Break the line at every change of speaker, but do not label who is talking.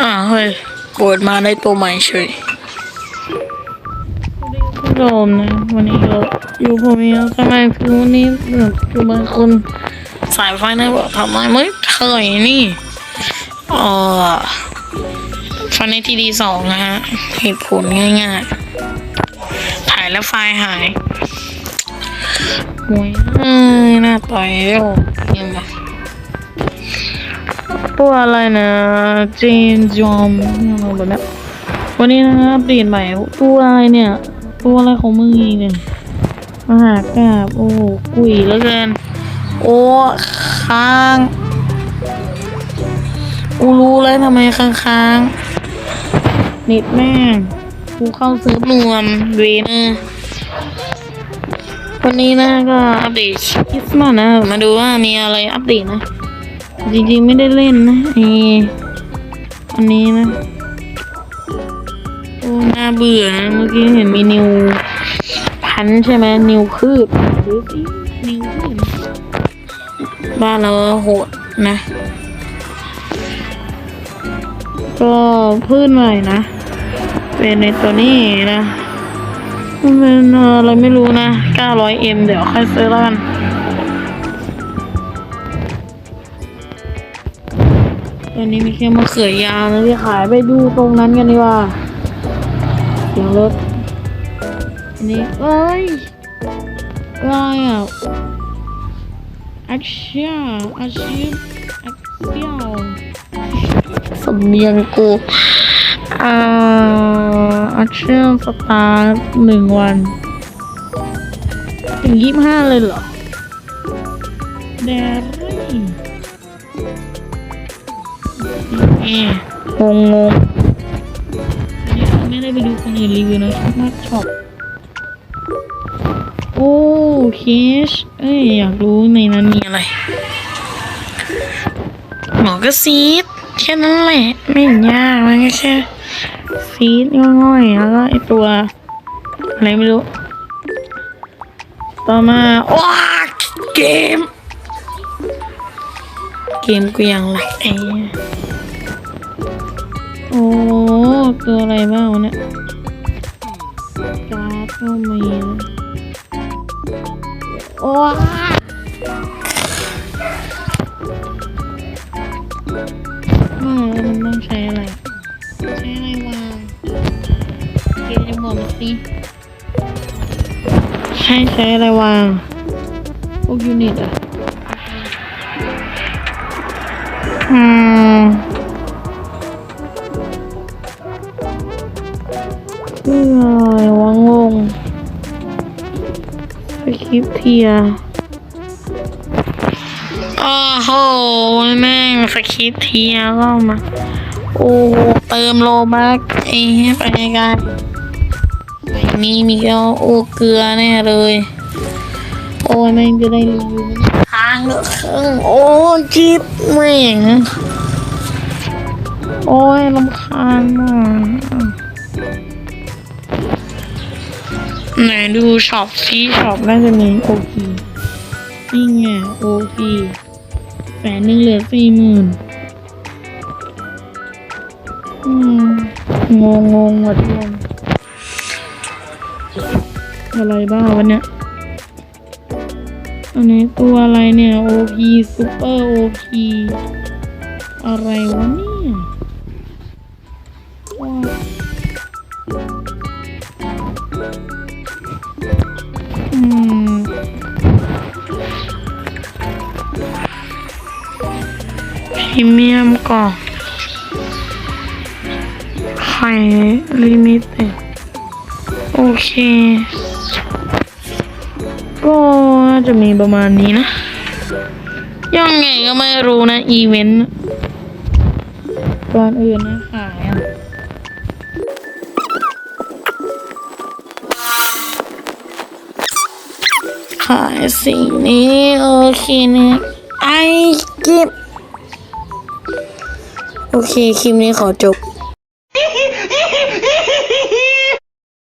อ่าเฮ้ยเปิดมาได้ตัวใหม่เฉยผู้ชมนะวันนี้เราอยู่ผมเองทำไมคือวันนี้แบบคือบางคนสายไฟนะบอกทำไมไม่เคยนี่เอ่อฟันในทีดีสองนะฮะเหตุผลง่ายๆ ถ่ายแล้วไฟล์หายหวยน้าต่อยแล้วยังไง ตัวอะไรนะเจนจอมอะไรแบบนี้วันนี้นะอัปเดตใหม่ตัวอะไรเนี่ย ตัวอะไรของมึงอีกเนี่ยมหากราบโอ้กุยเหลือเกินโอ้ค้างกูรู้เลยทำไมค้างๆเน็ตแม่งกูเข้าซื้อรวมเวเนอร์วันนี้นะก็อัปเดตคริสต์มาสนะ มาดูว่ามีอะไรอัปเดตนะ จริงๆไม่ได้เล่นนะไออันนี้นะโอ้น่าเบื่อนะเมื่อกี้เห็นมีนิวพันใช่ไหมนิวคืบดูสินิวคืบบ้านเราโหดนะ ก็พืชใหม่นะ เป็นในตัวนี้นะมันเป็นอะไรไม่รู้นะ 900M เดี๋ยวค่อยซื้อแล้วกัน ตอนนี้มีแค่มะเขือยาวนะที่ขายไปดูตรงนั้นกันดีกว่าเสียงรถอันนี้เอ้ยอะไรอะอาเชียอาชีพอาเซียสำเนียงกูอ่าอาเชียสตาร์หนึ่งวันถึงยี่สิบห้าเลยเหรอเดรี่ งงงงอันนี้ไม่ได้ไปดูคนอื่นรีวิวนะชอบมากช็อปโอ้เคชเอ้ยอยากรู้ในนั้นมีอะไร หมอก็ซีดแค่นั้นแหละ ไม่ยากมันก็แค่ซีดง่อยๆแล้วก็ไอตัว อะไรไม่รู้ ต่อมาว้าเกม เกมกูยังหลไอ้ ใช้ใช้อะไรวางพวกยูนิตอะอืมนี่อะไรวะงงสคริปต์เทียโอ้โหแม่งสคริปต์เทียก็มา โอ้โหเติมโลบักไอ้เหี้ยไปไกล ไอ้นี่มีก็โอ้เกลือแน่เลย โอ้ยแม่งจะได้รีวิวไหมค้างเหลือครึ่งโอ้จิบแม่งโอ้ยลำคาญมากไหนดูช็อปซีช็อปน่าจะมีโอพีนี่ไงโอพีแสนหนึ่งเหลือสี่หมื่นงงงงว่ะทุกคน อะไรบ้างวันเนี้ยอันนี้ตัวอะไรเนี่ย OP Super OP อะไรวะเนี่ยว้าวอืมพรีเมียมก่องไข่ลิมิเต็ดโอเคาจะมีประมาณนี้นะ ยังไงก็ไม่รู้นะ อีเวนต์ก่อนอื่นนะขายอะขายสิ่งนี้โอเคนะไอกิบโอเค คลิปนี้ขอจบ